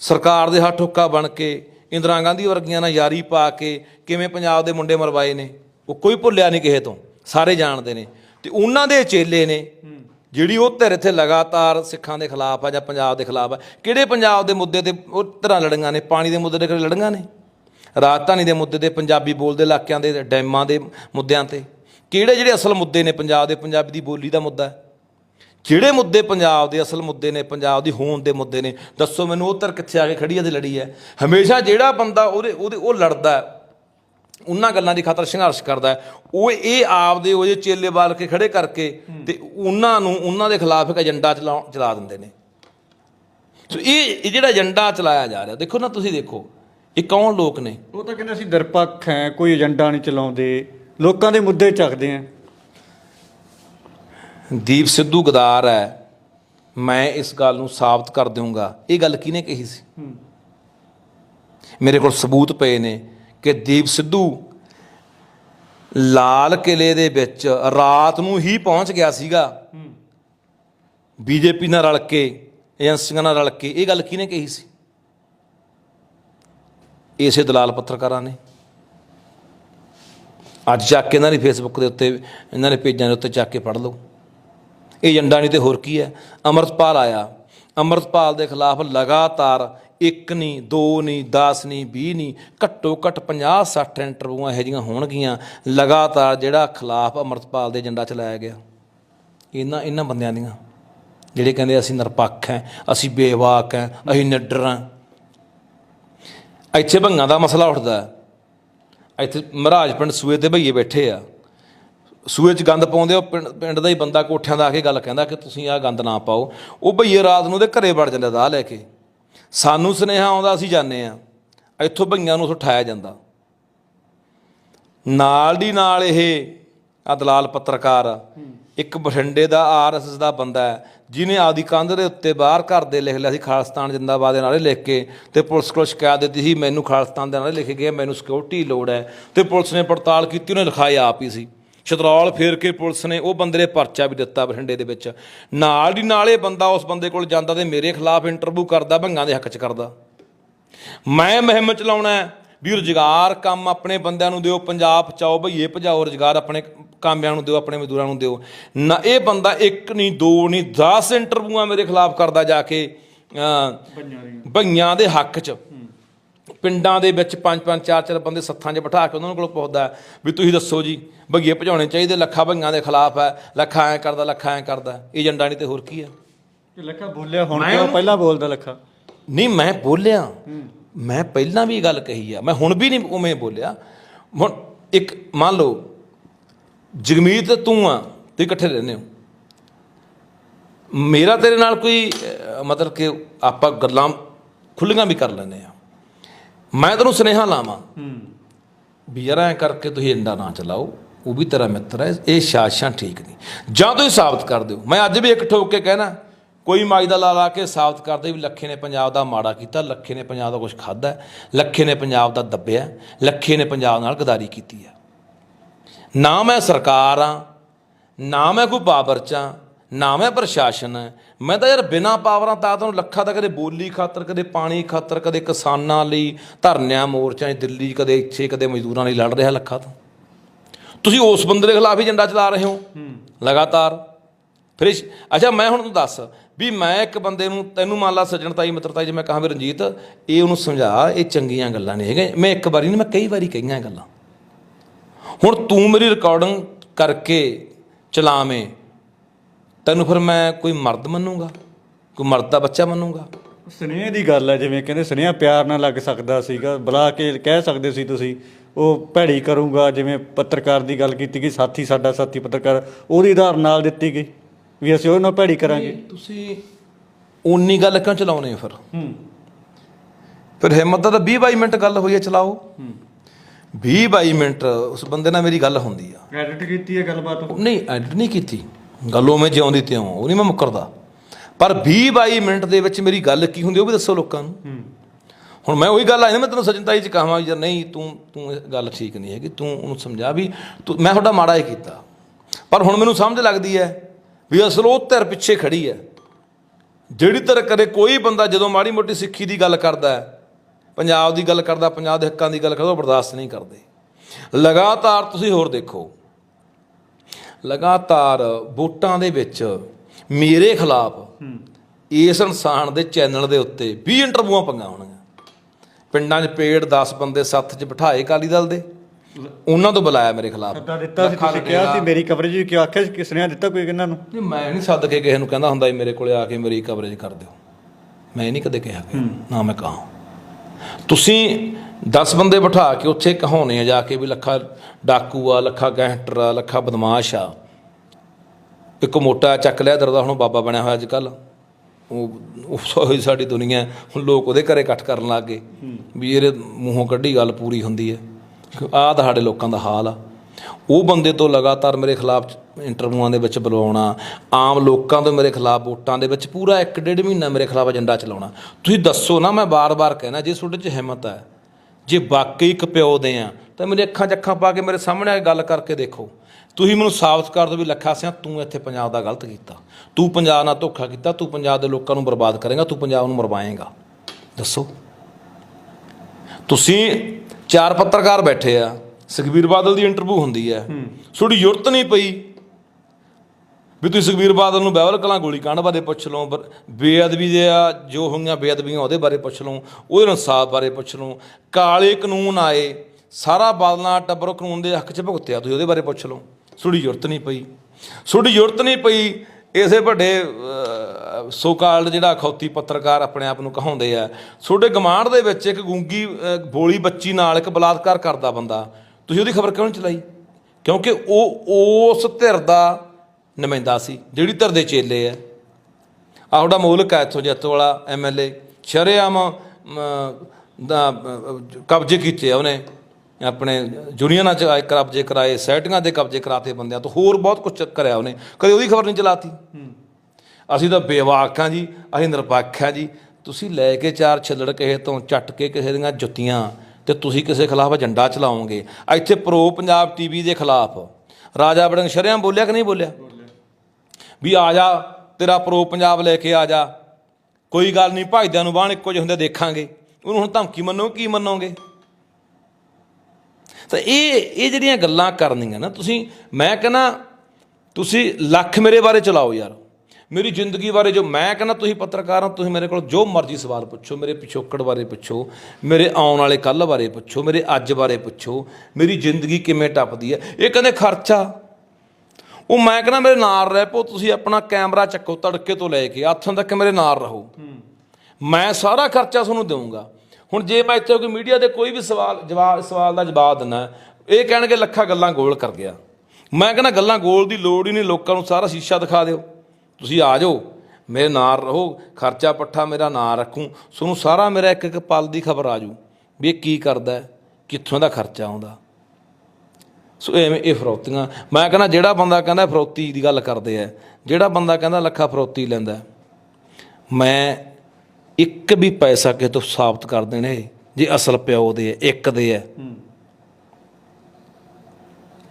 ਸਰਕਾਰ ਦੇ ਹੱਥ ਠੋਕਾ ਬਣ ਕੇ ਇੰਦਰਾ ਗਾਂਧੀ ਵਰਗੀਆਂ ਨਾਲ ਯਾਰੀ ਪਾ ਕੇ ਕਿਵੇਂ ਪੰਜਾਬ ਦੇ ਮੁੰਡੇ ਮਰਵਾਏ ਨੇ ਉਹ ਕੋਈ ਭੁੱਲਿਆ ਨਹੀਂ ਕਿਸੇ ਤੋਂ। ਸਾਰੇ ਜਾਣਦੇ ਨੇ। ਤੇ ਉਹਨਾਂ ਦੇ ਚੇਲੇ ਨੇ। ਜਿਹੜੀ ਉਹ ਧਿਰ ਇੱਥੇ ਲਗਾਤਾਰ ਸਿੱਖਾਂ ਦੇ ਖਿਲਾਫ ਆ ਜਾਂ ਪੰਜਾਬ ਦੇ ਖਿਲਾਫ ਆ, ਕਿਹੜੇ ਪੰਜਾਬ ਦੇ ਮੁੱਦੇ ਤੇ ਉਹ ਧਿਰਾਂ ਲੜੀਆਂ ਨੇ? ਪਾਣੀ ਦੇ ਮੁੱਦੇ ਤੇ ਕਿਹੜੇ ਲੜੀਆਂ ਨੇ? ਰਾਜਧਾਨੀ ਦੇ ਮੁੱਦੇ ਤੇ, ਪੰਜਾਬੀ ਬੋਲਦੇ ਇਲਾਕਿਆਂ ਦੇ, ਡੈਮਾਂ ਦੇ ਮੁੱਦਿਆਂ ਤੇ। ਕਿਹੜੇ ਜਿਹੜੇ ਅਸਲ ਮੁੱਦੇ ਨੇ ਪੰਜਾਬ ਦੇ? ਪੰਜਾਬੀ ਦੀ ਬੋਲੀ ਦਾ ਮੁੱਦਾ ਹੈ। ਜਿਹੜੇ ਮੁੱਦੇ ਪੰਜਾਬ ਦੇ ਅਸਲ ਮੁੱਦੇ ਨੇ, ਪੰਜਾਬ ਦੀ ਹੋਂਦ ਦੇ ਮੁੱਦੇ ਨੇ, ਦੱਸੋ ਮੈਨੂੰ ਉਹ ਧਿਰ ਕਿੱਥੇ ਆ ਕੇ ਖੜੀ ਹੈ ਤੇ ਲੜੀ ਹੈ? ਹਮੇਸ਼ਾ ਜਿਹੜਾ ਬੰਦਾ ਉਹਦੇ ਉਹਦੇ, ਉਹ ਲੜਦਾ ਉਹਨਾਂ ਗੱਲਾਂ ਦੀ ਖਾਤਰ ਸੰਘਰਸ਼ ਕਰਦਾ ਉਹ ਇਹ ਆਪਦੇ ਉਹ ਜਿਹੇ ਚੇਲੇ ਬਾਲ ਕੇ ਖੜੇ ਕਰਕੇ ਤੇ ਉਹਨਾਂ ਨੂੰ ਉਹਨਾਂ ਦੇ ਖਿਲਾਫ ਇੱਕ ਏਜੰਡਾ ਚਲਾ ਚਲਾ ਦਿੰਦੇ ਨੇ। ਸੋ ਇਹ ਜਿਹੜਾ ਏਜੰਡਾ ਚਲਾਇਆ ਜਾ ਰਿਹਾ ਦੇਖੋ ਨਾ ਤੁਸੀਂ ਦੇਖੋ ਇਹ ਕੌਣ ਲੋਕ ਨੇ? ਉਹ ਤਾਂ ਕਹਿੰਦੇ ਅਸੀਂ ਨਿਰਪੱਖ ਹੈ ਕੋਈ ਏਜੰਡਾ ਨਹੀਂ ਚਲਾਉਂਦੇ ਲੋਕਾਂ ਦੇ ਮੁੱਦੇ ਚੱਕਦੇ ਆ। ਦੀਪ ਸਿੱਧੂ ਗਦਾਰ ਹੈ ਮੈਂ ਇਸ ਗੱਲ ਨੂੰ ਸਾਬਤ ਕਰ ਦਊਂਗਾ। ਇਹ ਗੱਲ ਕਿਹਨੇ ਕਹੀ ਸੀ? ਮੇਰੇ ਕੋਲ ਸਬੂਤ ਪਏ ਨੇ। ਕਿ ਦੀਪ ਸਿੱਧੂ ਲਾਲ ਕਿਲੇ ਦੇ ਵਿੱਚ ਰਾਤ ਨੂੰ ਹੀ ਪਹੁੰਚ ਗਿਆ ਸੀਗਾ। ਬੀਜੇਪੀ ਨਾਲ ਰਲ ਕੇ ਏਜੰਸੀਆਂ ਨਾਲ ਰਲ ਕੇ ਇਹ ਗੱਲ ਕਿਹਨੇ ਕਹੀ ਸੀ? ਇਸੇ ਦਲਾਲ ਪੱਤਰਕਾਰਾਂ ਨੇ। ਅੱਜ ਚੱਕ ਕੇ ਇਹਨਾਂ ਦੀ ਫੇਸਬੁੱਕ ਦੇ ਉੱਤੇ ਇਹਨਾਂ ਦੇ ਪੇਜਾਂ ਦੇ ਉੱਤੇ ਚੱਕ ਕੇ ਪੜ੍ਹ ਲਓ। ਇਹ ਏਜੰਡਾ ਨਹੀਂ ਤੇ ਹੋਰ ਕੀ ਹੈ? ਅਮਰਤਪਾਲ ਆਇਆ। ਅਮਰਤਪਾਲ ਦੇ ਖਿਲਾਫ ਲਗਾਤਾਰ ਇੱਕ ਨਹੀਂ, ਦੋ ਨਹੀਂ 10 ਨਹੀਂ 20 ਨਹੀਂ ਘੱਟੋ ਘੱਟ 50 60 ਇੰਟਰਵਿਊਆਂ ਇਹੋ ਜਿਹੀਆਂ ਹੋਣਗੀਆਂ, ਲਗਾਤਾਰ ਜਿਹੜਾ ਖਿਲਾਫ ਅਮਰਤਪਾਲ ਦੇ ਏਜੰਡਾ ਚਲਾਇਆ ਗਿਆ। ਇਹਨਾਂ ਇਹਨਾਂ ਬੰਦਿਆਂ ਦੀਆਂ, ਜਿਹੜੇ ਕਹਿੰਦੇ ਅਸੀਂ ਨਿਰਪੱਖ ਹੈ, ਅਸੀਂ ਬੇਵਾਕ ਹੈ, ਅਸੀਂ ਨਿਡਰ ਹਾਂ। ਇੱਥੇ ਭੰਗਾਂ ਦਾ ਮਸਲਾ ਉੱਠਦਾ ਹੈ। ਇੱਥੇ ਮਹਾਰਾਜ ਪਿੰਡ ਸੂਏ ਤੇ ਭਈਏ ਬੈਠੇ ਆ। ਸੂਏ 'ਚ ਗੰਦ ਪਾਉਂਦੇ ਉਹ ਪਿੰਡ ਪਿੰਡ ਦਾ ਹੀ ਬੰਦਾ ਕੋਠਿਆਂ ਦਾ ਆ ਕੇ ਗੱਲ ਕਹਿੰਦਾ ਕਿ ਤੁਸੀਂ ਆਹ ਗੰਦ ਨਾ ਪਾਓ। ਉਹ ਭਈਏ ਰਾਤ ਨੂੰ ਉਹਦੇ ਘਰੇ ਵੜ ਜਾਂਦੇ ਦਾਹ ਲੈ ਕੇ। ਸਾਨੂੰ ਸੁਨੇਹਾ ਆਉਂਦਾ, ਅਸੀਂ ਜਾਂਦੇ ਆ ਇੱਥੋਂ ਭਈਆਂ ਨੂੰ ਉਠਾਇਆ ਜਾਂਦਾ। ਨਾਲ ਦੀ ਨਾਲ ਇਹ ਆ ਦਲਾਲ ਪੱਤਰਕਾਰ, ਇੱਕ ਬਠਿੰਡੇ ਦਾ ਆਰਐਸਐਸ ਦਾ ਬੰਦਾ ਹੈ, ਜਿਹਨੇ ਆਪਦੀ ਕੰਧ ਦੇ ਉੱਤੇ ਬਾਹਰ ਘਰ ਦੇ ਲਿਖ ਲਿਆ ਸੀ, ਖਾਲਿਸਤਾਨ ਜਿੰਦਾਬਾਦ ਦੇ ਨਾਰੇ ਲਿਖ ਕੇ, ਤੇ ਪੁਲਿਸ ਕੋਲ ਸ਼ਿਕਾਇਤ ਦਿੱਤੀ ਸੀ, ਮੈਨੂੰ ਖਾਲਿਸਤਾਨ ਦੇ ਨਾਰੇ ਲਿਖੇ ਗਏ ਮੈਨੂੰ ਸਿਕਿਉਰਿਟੀ ਲੋੜ ਹੈ। ਤੇ ਪੁਲਿਸ ਨੇ ਪੜਤਾਲ ਕੀਤੀ, ਉਹਨੇ ਲਿਖਾਇਆ ਆਪ ਹੀ ਸੀ। ਛਤਰੌਲ ਫੇਰ ਕੇ ਪੁਲਿਸ ਨੇ ਉਹ ਬੰਦੇ ਦੇ ਪਰਚਾ ਵੀ ਦਿੱਤਾ ਬਠਿੰਡੇ ਦੇ ਵਿੱਚ। ਨਾਲ ਦੀ ਨਾਲ ਇਹ ਬੰਦਾ ਉਸ ਬੰਦੇ ਕੋਲ ਜਾਂਦਾ ਤੇ ਮੇਰੇ ਖਿਲਾਫ ਇੰਟਰਵਿਊ ਕਰਦਾ ਭੰਗਾਂ ਦੇ ਹੱਕ 'ਚ ਕਰਦਾ। ਮੈਂ ਮੁਹਿੰਮ ਚਲਾਉਣਾ ਵੀ ਰੁਜ਼ਗਾਰ ਕੰਮ ਆਪਣੇ ਬੰਦਿਆਂ ਨੂੰ ਦਿਓ ਪੰਜਾਬ ਪਚਾਓ ਭਈਏ ਭਜਾਓ ਰੁਜ਼ਗਾਰ ਆਪਣੇ ਕਾਮਿਆਂ ਨੂੰ ਦਿਓ ਆਪਣੇ ਮਜ਼ਦੂਰਾਂ ਨੂੰ ਦਿਓ। ਨਾ ਇਹ ਬੰਦਾ ਇੱਕ ਨਹੀਂ ਦੋ ਨਹੀਂ 10 ਇੰਟਰਵਿਊਆਂ ਮੇਰੇ ਖਿਲਾਫ ਕਰਦਾ ਜਾ ਕੇ ਭਈਆਂ ਦੇ ਹੱਕ 'ਚ। ਪਿੰਡਾਂ ਦੇ ਵਿੱਚ ਪੰਜ ਪੰਜ ਚਾਰ ਚਾਰ ਬੰਦੇ ਸੱਥਾਂ 'ਚ ਬਿਠਾ ਕੇ ਉਹਨਾਂ ਕੋਲ ਪੁੱਛਦਾ ਵੀ ਤੁਸੀਂ ਦੱਸੋ ਜੀ ਭਈਏ ਭਜਾਉਣੇ ਚਾਹੀਦੇ ਲੱਖਾਂ ਭਈਆਂ ਦੇ ਖਿਲਾਫ ਹੈ ਲੱਖਾਂ ਐ ਕਰਦਾ ਲੱਖਾਂ ਐ ਕਰਦਾ ਏਜੰਡਾ ਨਹੀਂ ਤੇ ਹੋਰ ਕੀ ਹੈ? ਲੱਖਾ ਬੋਲਿਆ ਹੁਣ ਕਿਉਂ? ਪਹਿਲਾਂ ਬੋਲਦਾ ਲੱਖਾ। ਨਹੀਂ ਮੈਂ ਬੋਲਿਆ। ਮੈਂ ਪਹਿਲਾਂ ਵੀ ਇਹ ਗੱਲ ਕਹੀ ਆ। ਮੈਂ ਹੁਣ ਵੀ ਨਹੀਂ ਉਵੇਂ ਬੋਲਿਆ। ਹੁਣ ਇੱਕ ਮੰਨ ਲਓ ਜਗਮੀਤ ਤੇ ਆ ਤੁਸੀਂ ਇਕੱਠੇ ਰਹਿੰਦੇ ਹੋ। ਮੇਰਾ ਤੇਰੇ ਨਾਲ ਕੋਈ ਮਤਲਬ ਕਿ ਆਪਾਂ ਗੱਲਾਂ ਖੁੱਲੀਆਂ ਵੀ ਕਰ ਲੈਂਦੇ ਆ। ਮੈਂ ਤੈਨੂੰ ਸੁਨੇਹਾ ਲਾਵਾਂ। ਵੀ ਯਾਰ ਐਂ ਕਰਕੇ ਤੁਸੀਂ ਇੰਡਾ ਨਾ ਚਲਾਓ ਉਹ ਵੀ ਤੇਰਾ ਮਿੱਤਰ ਹੈ ਇਹ ਸ਼ਾਸ਼ਾਂ ਠੀਕ ਨਹੀਂ। ਜਾਂ ਤੁਸੀਂ ਸਾਬਤ ਕਰ ਦਿਓ। ਮੈਂ ਅੱਜ ਵੀ ਇੱਕ ਠੋਕ ਕੇ ਕਹਿਣਾ ਕੋਈ ਮਾਈ ਦਾ ਲਾ ਲਾ ਕੇ ਸਾਬਤ ਕਰਦੇ ਵੀ ਲੱਖੇ ਨੇ ਪੰਜਾਬ ਦਾ ਮਾੜਾ ਕੀਤਾ ਲੱਖੇ ਨੇ ਪੰਜਾਬ ਦਾ ਕੁਝ ਖਾਦਾ ਲੱਖੇ ਨੇ ਪੰਜਾਬ ਦਾ ਦੱਬਿਆ ਲੱਖੇ ਨੇ ਪੰਜਾਬ ਨਾਲ ਗਦਾਰੀ ਕੀਤੀ ਹੈ। ਨਾ ਮੈਂ ਸਰਕਾਰ ਆ ਨਾ ਮੈਂ ਕੋਈ ਬਾਬਰਚਾਂ ਨਾ ਮੈਂ ਪ੍ਰਸ਼ਾਸਨ। ਹੈ ਮੈਂ ਤਾਂ ਯਾਰ ਬਿਨਾ ਪਾਵਰਾਂ ਤਾਂ ਤੁਹਾਨੂੰ ਲੱਖਾਂ ਤਾਂ ਕਦੇ ਬੋਲੀ ਖਾਤਰ ਕਦੇ ਪਾਣੀ ਖਾਤਰ ਕਦੇ ਕਿਸਾਨਾਂ ਲਈ ਧਰਨਿਆਂ ਮੋਰਚਿਆਂ 'ਚ ਦਿੱਲੀ ਕਦੇ ਇੱਥੇ ਕਦੇ ਮਜ਼ਦੂਰਾਂ ਲਈ ਲੜ ਰਿਹਾ ਲੱਖਾਂ ਤੋਂ। ਤੁਸੀਂ ਉਸ ਬੰਦੇ ਦੇ ਖਿਲਾਫ ਹੀ ਝੰਡਾ ਚਲਾ ਰਹੇ ਹੋ। ਲਗਾਤਾਰ। ਫਿਰ ਅੱਛਾ ਮੈਂ ਹੁਣ ਤੂੰ ਦੱਸ ਵੀ ਮੈਂ ਇੱਕ ਬੰਦੇ ਨੂੰ ਤੈਨੂੰ ਮੰਨ ਲਾ ਸੱਜਣਤਾਈ ਮਿੱਤਰਤਾਈ ਜੇ ਮੈਂ ਕਹਾਂ ਵੀ ਰਣਜੀਤ ਇਹ ਉਹਨੂੰ ਸਮਝਾ ਇਹ ਚੰਗੀਆਂ ਗੱਲਾਂ ਨਹੀਂ ਹੈਗੀਆਂ। ਮੈਂ ਇੱਕ ਵਾਰੀ ਨਹੀਂ ਮੈਂ ਕਈ ਵਾਰੀ ਕਹੀਆਂ ਗੱਲਾਂ। ਹੁਣ ਤੂੰ ਮੇਰੀ ਰਿਕਾਰਡਿੰਗ ਕਰਕੇ ਚਲਾਵੇਂ। ਤੈਨੂੰ ਫਿਰ ਮੈਂ ਕੋਈ ਮਰਦ ਮੰਨੂਗਾ? ਕੋਈ ਮਰਦ ਦਾ ਬੱਚਾ ਮੰਨੂਗਾ? ਸਨੇਹ ਦੀ ਗੱਲ ਹੈ ਜਿਵੇਂ ਕਹਿੰਦੇ ਸਨੇਹਾ ਪਿਆਰ ਨਾਲ ਲੱਗ ਸਕਦਾ ਸੀਗਾ। ਬੁਲਾ ਕੇ ਕਹਿ ਸਕਦੇ ਸੀ ਤੁਸੀਂ ਉਹ ਭੈੜੀ ਕਰੂੰਗਾ ਜਿਵੇਂ ਪੱਤਰਕਾਰ ਦੀ ਗੱਲ ਕੀਤੀ ਗਈ ਸਾਥੀ ਸਾਡਾ ਸਾਥੀ ਪੱਤਰਕਾਰ ਉਹਦੀ ਆਧਾਰ ਨਾਲ ਦਿੱਤੀ ਗਈ ਵੀ ਅਸੀਂ ਉਹਦੇ ਨਾਲ ਭੈੜੀ ਕਰਾਂਗੇ। ਤੁਸੀਂ ਉਨੀ ਗੱਲ ਕਿਉਂ ਚਲਾਉਨੇ ਹੋ ਫਿਰ? ਹੂੰ। ਫਿਰ ਹਿੰਮਤ ਦਾ ਤਾਂ 20 22 ਮਿੰਟ ਗੱਲ ਹੋਈ ਹੈ ਚਲਾਓ। 20 22 ਮਿੰਟ ਉਸ ਬੰਦੇ ਨਾਲ ਮੇਰੀ ਗੱਲ ਹੁੰਦੀ ਆ। ਐਡਿਟ ਕੀਤੀ ਹੈ ਗੱਲਬਾਤ? ਉਹ ਨਹੀਂ ਐਡਿਟ ਨਹੀਂ ਕੀਤੀ। ਗੱਲ ਉਵੇਂ ਜਿਉਂਦੀ ਤੇ ਉਹ ਉਹ ਨਹੀਂ ਮੈਂ ਮੁੱਕਰਦਾ। ਪਰ 20 22 ਮਿੰਟ ਦੇ ਵਿੱਚ ਮੇਰੀ ਗੱਲ ਕੀ ਹੁੰਦੀ ਉਹ ਵੀ ਦੱਸੋ ਲੋਕਾਂ ਨੂੰ। ਹੁਣ ਮੈਂ ਉਹੀ ਗੱਲ ਆਈ ਨਾ ਮੈਂ ਤੈਨੂੰ ਸਜਣਤਾਈ ਚ ਕਹਾਂ ਯਾਰ ਨਹੀਂ ਤੂੰ ਤੂੰ ਇਹ ਗੱਲ ਠੀਕ ਨਹੀਂ ਹੈਗੀ ਤੂੰ ਉਹਨੂੰ ਸਮਝਾ ਵੀ ਤੂੰ ਮੈਂ ਤੁਹਾਡਾ ਮਾੜਾ ਹੀ ਕੀਤਾ। ਪਰ ਹੁਣ ਮੈਨੂੰ ਸਮਝ ਲੱਗਦੀ ਹੈ ਵੀ ਅਸਲ ਉਹ ਧਿਰ ਪਿੱਛੇ ਖੜੀ ਹੈ ਜਿਹੜੀ ਧਿਰ ਕਰੇ ਕੋਈ ਬੰਦਾ ਜਦੋਂ ਮਾੜੀ ਮੋਟੀ ਸਿੱਖੀ ਦੀ ਗੱਲ ਕਰਦਾ ਹੈ ਪੰਜਾਬ ਦੀ ਗੱਲ ਕਰਦਾ ਪੰਜਾਬ ਦੇ ਹੱਕਾਂ ਦੀ ਗੱਲ ਕਰਦਾ ਉਹ ਬਰਦਾਸ਼ਤ ਨਹੀਂ ਕਰਦੇ। ਲਗਾਤਾਰ ਤੁਸੀਂ ਹੋਰ ਦੇਖੋ ਲਗਾਤਾਰ ਵੋਟਾਂ ਦੇ ਵਿੱਚ ਮੇਰੇ ਖਿਲਾਫ ਇਸ ਇਨਸਾਨ ਦੇ ਚੈਨਲ ਦੇ ਉੱਤੇ 20 ਇੰਟਰਵਿਊਆਂ ਪੰਗਾ ਹੋਣਗੀਆਂ। ਪਿੰਡਾਂ 'ਚ ਪੇੜ 10 ਬੰਦੇ ਸੱਥ 'ਚ ਬਿਠਾਏ ਅਕਾਲੀ ਦਲ ਦੇ। ਉਹਨਾਂ ਤੋਂ ਬੁਲਾਇਆ ਮੇਰੇ ਖਿਲਾਫ। ਸੱਦਾ ਦਿੱਤਾ ਸੀ ਤੁਸੀਂ ਕਿਹਾ ਸੀ ਮੇਰੀ ਕਵਰੇਜ ਵੀ ਕਿਉਂ ਆਖਿਆ ਸੀ ਕਿ ਸੁਨੇਹਾ ਦਿੱਤਾ ਕੋਈ ਕਿਹਨਾਂ ਨੂੰ? ਨਹੀਂ ਮੈਂ ਨਹੀਂ ਸੱਦ ਕੇ ਕਿਸੇ ਨੂੰ ਕਹਿੰਦਾ ਹੁੰਦਾ ਮੇਰੇ ਕੋਲੇ ਆ ਕੇ ਮੇਰੀ ਕਵਰੇਜ ਕਰ ਦਿਓ। ਮੈਂ ਨਹੀਂ ਕਦੇ ਕਿਹਾ ਨਾ ਮੈਂ ਕਹਾਂ। ਤੁਸੀਂ 10 ਬੰਦੇ ਬਿਠਾ ਕੇ ਉੱਥੇ ਕਹਾਉਣੇ ਆ ਜਾ ਕੇ ਵੀ ਲੱਖਾ ਡਾਕੂ ਆ, ਲੱਖਾ ਗੈਂਗਸਟਰ ਆ, ਲੱਖਾ ਬਦਮਾਸ਼ ਆ। ਇੱਕ ਮੋਟਾ ਚੱਕ ਲਿਆ ਦਰਦਾ, ਹੁਣ ਬਾਬਾ ਬਣਿਆ ਹੋਇਆ ਅੱਜ ਕੱਲ ਉਹ ਸੋਈ ਸਾਡੀ ਦੁਨੀਆ ਹੁਣ ਲੋਕ ਉਹਦੇ ਘਰੇ ਇਕੱਠ ਕਰਨ ਲੱਗ ਗਏ। ਵੀ ਇਹਦੇ ਮੂੰਹੋਂ ਕੱਢੀ ਗੱਲ ਪੂਰੀ ਹੁੰਦੀ ਹੈ। ਆਹ ਤਾਂ ਸਾਡੇ ਲੋਕਾਂ ਦਾ ਹਾਲ ਆ। ਉਹ ਬੰਦੇ ਤੋਂ ਲਗਾਤਾਰ ਮੇਰੇ ਖਿਲਾਫ ਇੰਟਰਵਿਊਆਂ ਦੇ ਵਿੱਚ ਬੁਲਾਉਣਾ, ਆਮ ਲੋਕਾਂ ਤੋਂ ਮੇਰੇ ਖਿਲਾਫ ਵੋਟਾਂ ਦੇ ਵਿੱਚ ਪੂਰਾ ਇੱਕ ਡੇਢ ਮਹੀਨਾ ਮੇਰੇ ਖਿਲਾਫ ਏਜੰਡਾ ਚਲਾਉਣਾ। ਤੁਸੀਂ ਦੱਸੋ ਨਾ, ਮੈਂ ਬਾਰ-ਬਾਰ ਕਹਿਣਾ, ਜੇ ਤੁਹਾਡੇ 'ਚ ਹਿੰਮਤ ਹੈ ਜੇ ਵਾਕਈ ਇੱਕ ਪਿਓ ਦੇ ਆ ਤਾਂ ਮੇਰੇ ਅੱਖਾਂ 'ਚ ਅੱਖਾਂ ਪਾ ਕੇ ਮੇਰੇ ਸਾਹਮਣੇ ਆ ਕੇ ਗੱਲ ਕਰਕੇ ਦੇਖੋ। ਤੁਸੀਂ ਮੈਨੂੰ ਸਾਬਤ ਕਰ ਦਿਓ ਵੀ ਲੱਖਾ ਸਿਆ ਤੂੰ ਇੱਥੇ ਪੰਜਾਬ ਦਾ ਗਲਤ ਕੀਤਾ। ਤੂੰ ਪੰਜਾਬ ਨਾਲ ਧੋਖਾ ਕੀਤਾ ਤੂੰ ਪੰਜਾਬ ਦੇ ਲੋਕਾਂ ਨੂੰ ਬਰਬਾਦ ਕਰੇਗਾ ਤੂੰ ਪੰਜਾਬ ਨੂੰ ਮਰਵਾਏਗਾ। ਦੱਸੋ। ਤੁਸੀਂ ਚਾਰ ਪੱਤਰਕਾਰ ਬੈਠੇ ਆ ਸੁਖਬੀਰ ਬਾਦਲ ਦੀ ਇੰਟਰਵਿਊ ਹੁੰਦੀ ਹੈ। ਤੁਹਾਡੀ ਜ਼ਰੂਰਤ ਨਹੀਂ ਪਈ। ਵੀ ਤੁਸੀਂ ਸੁਖਬੀਰ ਬਾਦਲ ਨੂੰ ਬਹਿਬਲ ਕਲਾਂ ਗੋਲੀ ਕਾਂਡ ਬਾਰੇ ਪੁੱਛ ਲਓ ਬੇਅਦਬੀ ਦੇ ਆ, ਜੋ ਹੋਈਆਂ ਬੇਅਦਬੀਆਂ ਉਹਦੇ ਬਾਰੇ ਪੁੱਛ ਲਓ ਉਹਦੇ ਇਨਸਾਫ ਬਾਰੇ ਪੁੱਛ ਲਓ। ਕਾਲੇ ਕਾਨੂੰਨ ਆਏ, ਸਾਰਾ ਬਾਦਲਾਂ ਟੱਬਰ ਕਾਨੂੰਨ ਦੇ ਹੱਕ 'ਚ ਭੁਗਤਿਆ, ਤੁਸੀਂ ਉਹਦੇ ਬਾਰੇ ਪੁੱਛ ਲਓ। ਤੁਹਾਡੀ ਜ਼ਰੂਰਤ ਨਹੀਂ ਪਈ। ਤੁਹਾਡੀ ਜ਼ਰੂਰਤ ਨਹੀਂ ਪਈ, ਇਸੇ ਵੱਡੇ ਸੋ ਕਾਲਡ ਜਿਹੜਾ ਖੌਤੀ ਪੱਤਰਕਾਰ ਆਪਣੇ ਆਪ ਨੂੰ ਕਹਾਉਂਦੇ ਆ, ਤੁਹਾਡੇ ਗਮਾਂਡ ਦੇ ਵਿੱਚ ਇੱਕ ਗੂੰਗੀ ਬੋਲੀ ਬੱਚੀ ਨਾਲ ਇੱਕ ਬਲਾਤਕਾਰ ਕਰਦਾ ਬੰਦਾ, ਤੁਸੀਂ ਉਹਦੀ ਖਬਰ ਕਿਉਂ ਨਹੀਂ ਚਲਾਈ? ਕਿਉਂਕਿ ਉਹ ਉਸ ਧਿਰ ਦਾ ਨੁਮਾਇੰਦਾ ਸੀ ਜਿਹੜੀ ਧਿਰ ਦੇ ਚੇਲੇ ਆ। ਆ ਤੁਹਾਡਾ ਮੌਲਕ ਹੈ ਇੱਥੋਂ ਜੱਤੋ ਵਾਲਾ ਐਮਐਲਏ ਸ਼ਰੇਆਮ ਦਾ ਕਬਜ਼ੇ ਕੀਤੇ ਆ ਉਹਨੇ। ਆਪਣੇ ਯੂਨੀਅਨਾਂ 'ਚ ਕਬਜ਼ੇ ਕਰਾਏ ਸੈਟਿੰਗਾਂ ਦੇ ਕਬਜ਼ੇ ਕਰਾਤੇ ਬੰਦਿਆਂ ਤੋਂ ਹੋਰ ਬਹੁਤ ਕੁਝ ਕਰਿਆ ਉਹਨੇ। ਕਦੇ ਉਹਦੀ ਖਬਰ ਨਹੀਂ ਚਲਾਤੀ। ਅਸੀਂ ਤਾਂ ਬੇਵਾਕ ਹਾਂ ਜੀ ਅਸੀਂ ਨਿਰਪੱਖ ਹਾਂ ਜੀ। ਤੁਸੀਂ ਲੈ ਕੇ ਚਾਰ ਛੱਲੜ ਕਿਸੇ ਤੋਂ ਚੱਟ ਕੇ ਕਿਸੇ ਦੀਆਂ ਜੁੱਤੀਆਂ ਤੇ ਤੁਸੀਂ ਕਿਸੇ ਖਿਲਾਫ ਝੰਡਾ ਚਲਾਓਗੇ। ਇੱਥੇ ਪ੍ਰੋ ਪੰਜਾਬ ਟੀਵੀ ਦੇ ਖਿਲਾਫ। ਰਾਜਾ ਬੜੰਗ ਸ਼ਰਿਆਮ ਬੋਲਿਆ ਕਿ ਨਹੀਂ ਬੋਲਿਆ? ਵੀ ਆ ਜਾ, ਤੇਰਾ ਪ੍ਰੋ ਪੰਜਾਬ ਲੈ ਕੇ ਆ ਜਾ। ਕੋਈ ਗੱਲ ਨਹੀਂ, ਭਾਈਦਿਆਂ ਨੂੰ ਬਾਣ ਇੱਕੋ ਜਿਹੇ ਹੁੰਦੇ ਦੇਖਾਂਗੇ। ਉਹਨੂੰ ਹੁਣ ਧਮਕੀ ਮੰਨੋ, ਕੀ ਮੰਨੋਗੇ? ਤਾਂ ਇਹ ਇਹ ਜਿਹੜੀਆਂ ਗੱਲਾਂ ਕਰਨੀਆਂ ਨਾ, ਤੁਸੀਂ, ਮੈਂ ਕਹਿੰਦਾ, ਤੁਸੀਂ ਲੱਖ ਮੇਰੇ ਬਾਰੇ ਚਲਾਓ ਯਾਰ। ਮੇਰੀ ਜ਼ਿੰਦਗੀ ਬਾਰੇ ਜੋ ਮੈਂ ਕਹਿੰਦਾ, ਤੁਸੀਂ ਪੱਤਰਕਾਰ ਹੋ, ਤੁਸੀਂ ਮੇਰੇ ਕੋਲ ਜੋ ਮਰਜ਼ੀ ਸਵਾਲ ਪੁੱਛੋ, ਮੇਰੇ ਪਿਛੋਕੜ ਬਾਰੇ ਪੁੱਛੋ, ਮੇਰੇ ਆਉਣ ਵਾਲੇ ਕੱਲ ਬਾਰੇ ਪੁੱਛੋ, ਮੇਰੇ ਅੱਜ ਬਾਰੇ ਪੁੱਛੋ, ਮੇਰੀ ਜ਼ਿੰਦਗੀ ਕਿਵੇਂ ਟੱਪਦੀ ਹੈ? ਇਹ ਕਹਿੰਦੇ ਖਰਚਾ ਉਹ ਮੈਂ ਕਹਿੰਦਾ ਮੇਰੇ ਨਾਲ ਰਹਿ ਪੋ ਤੁਸੀਂ ਆਪਣਾ ਕੈਮਰਾ ਚੱਕੋ ਤੜਕੇ ਤੋਂ ਲੈ ਕੇ, ਹੱਥਾਂ ਤੱਕ ਮੇਰੇ ਨਾਲ ਰਹੋ। ਮੈਂ ਸਾਰਾ ਖਰਚਾ ਤੁਹਾਨੂੰ ਦੇਵਾਂਗਾ ਹੁਣ ਜੇ ਮੈਂ ਇੱਥੇ ਕੋਈ ਮੀਡੀਆ ਦੇ ਕੋਈ ਵੀ ਸਵਾਲ, ਜਵਾਬ, ਸਵਾਲ ਦਾ ਜਵਾਬ ਦਿੰਨਾ ਇਹ ਕਹਿਣਗੇ ਲੱਖਾਂ ਗੱਲਾਂ ਗੋਲ ਕਰ ਗਿਆ। ਮੈਂ ਕਹਿੰਦਾ ਗੱਲਾਂ ਗੋਲ ਦੀ ਲੋੜ ਹੀ ਨਹੀਂ, ਲੋਕਾਂ ਨੂੰ ਸਾਰਾ ਸ਼ੀਸ਼ਾ ਦਿਖਾ ਦਿਓ। ਤੁਸੀਂ ਆ ਜਾਓ, ਮੇਰੇ ਨਾਲ ਰਹੋ, ਖਰਚਾ ਪੱਠਾ ਮੇਰਾ ਨਾਂ ਰੱਖੂੰ, ਤੁਹਾਨੂੰ ਸਾਰਾ ਮੇਰਾ ਇੱਕ ਇੱਕ ਪਲ ਦੀ ਖਬਰ ਆ ਜੂ, ਵੀ ਇਹ ਕੀ ਕਰਦਾ, ਕਿੱਥੋਂ ਦਾ ਖਰਚਾ ਆਉਂਦਾ। ਸੋ ਐਵੇਂ ਇਹ ਫਰੌਤੀਆਂ। ਮੈਂ ਕਹਿੰਦਾ ਜਿਹੜਾ ਬੰਦਾ ਕਹਿੰਦਾ ਫਰੌਤੀ ਦੀ ਗੱਲ ਕਰਦੇ ਆ ਜਿਹੜਾ ਬੰਦਾ ਕਹਿੰਦਾ ਲੱਖਾ ਫਰੌਤੀ ਲੈਂਦਾ ਮੈਂ ਇੱਕ ਵੀ ਪੈਸਾ ਕਿਸੇ ਤੋਂ ਸਾਬਤ ਕਰ ਦੇਣੇ ਜੇ ਅਸਲ ਪਿਓ ਦੇ ਆ, ਇੱਕ ਦੇ ਆ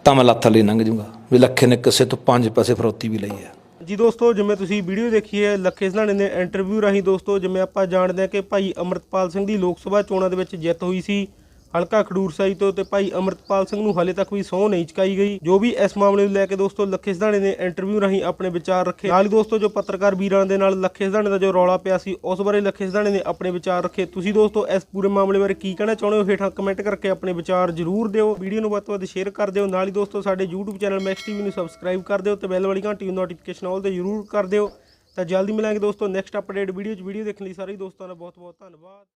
ਤਾਂ ਮੈਂ ਲੱਥ ਲਈ ਲੰਘ ਜੂੰਗਾ ਵੀ ਲੱਖੇ ਨੇ ਕਿਸੇ ਤੋਂ ਪੰਜ ਪੈਸੇ ਫਰੌਤੀ ਵੀ ਲਈ ਆ। ਜੀ ਦੋਸਤੋ ਜਿਵੇਂ ਤੁਸੀਂ ਵੀਡੀਓ ਦੇਖੀ ਹੈ ਲੱਖੇ ਸਧਾਣੇ ਦੇ ਇੰਟਰਵਿਊ ਰਾਹੀਂ ਦੋਸਤੋ ਜਿਵੇਂ ਆਪਾਂ ਜਾਣਦੇ ਹਾਂ ਕਿ ਭਾਈ ਅਮਰਤਪਾਲ ਸਿੰਘ ਦੀ ਲੋਕ ਸਭਾ ਚੋਣਾਂ ਦੇ ਵਿੱਚ ਜਿੱਤ ਹੋਈ ਸੀ। ਹਲਕਾ ਖਡੂਰ ਸਾਹਿਬ ਤੋਂ ਤੇ ਭਾਈ ਅਮਰਤਪਾਲ ਸਿੰਘ ਨੂੰ ਹਾਲੇ ਤੱਕ ਵੀ ਸਹੁੰ ਨਹੀਂ ਚੁਕਾਈ ਗਈ, ਜੋ ਵੀ ਇਸ ਮਾਮਲੇ ਨੂੰ ਲੈ ਕੇ ਦੋਸਤੋ ਲੱਖੇ ਸਧਾਣੇ ਨੇ ਇੰਟਰਵਿਊ ਰਾਹੀਂ ਆਪਣੇ ਵਿਚਾਰ ਰੱਖੇ। ਨਾਲ ਹੀ ਦੋਸਤੋ ਜੋ ਪੱਤਰਕਾਰ ਵੀਰਾਂ ਦੇ ਨਾਲ ਲੱਖੇ ਸਧਾਣੇ ਦਾ ਜੋ ਰੌਲਾ ਪਿਆ ਸੀ, ਉਸ ਬਾਰੇ ਲੱਖੇ ਸਧਾਣੇ ਨੇ ਆਪਣੇ ਵਿਚਾਰ ਰੱਖੇ। ਤੁਸੀਂ ਦੋਸਤੋ ਇਸ ਪੂਰੇ ਮਾਮਲੇ ਬਾਰੇ ਕੀ ਕਹਿਣਾ ਚਾਹੁੰਦੇ ਹੋ? ਹੇਠਾਂ ਕਮੈਂਟ ਕਰਕੇ ਆਪਣੇ ਵਿਚਾਰ ਜ਼ਰੂਰ ਦਿਓ। ਵੀਡੀਓ ਨੂੰ ਵੱਧ ਤੋਂ ਵੱਧ ਸ਼ੇਅਰ ਕਰ ਦਿਓ। ਨਾਲ ਹੀ ਦੋਸਤੋ ਸਾਡੇ YouTube ਚੈਨਲ ਮੈਕਸ ਟੀਵੀ ਨੂੰ ਸਬਸਕ੍ਰਾਈਬ ਕਰ ਦਿਓ ਤੇ ਬੈਲ ਵਾਲੀ ਘੰਟੀ ਨੂੰ ਨੋਟੀਫਿਕੇਸ਼ਨ ਆਲ ਤੇ ਜ਼ਰੂਰ ਕਰ ਦਿਓ। ਤਾਂ ਜਲਦੀ ਮਿਲਾਂਗੇ ਦੋਸਤੋ ਨੈਕਸਟ ਅਪਡੇਟ ਵੀਡੀਓ 'ਚ। ਵੀਡੀਓ ਦੇਖਣ ਲਈ ਸਾਰੇ ਦੋਸਤਾਂ ਦਾ ਬਹੁਤ ਬਹੁਤ ਧੰਨਵਾਦ।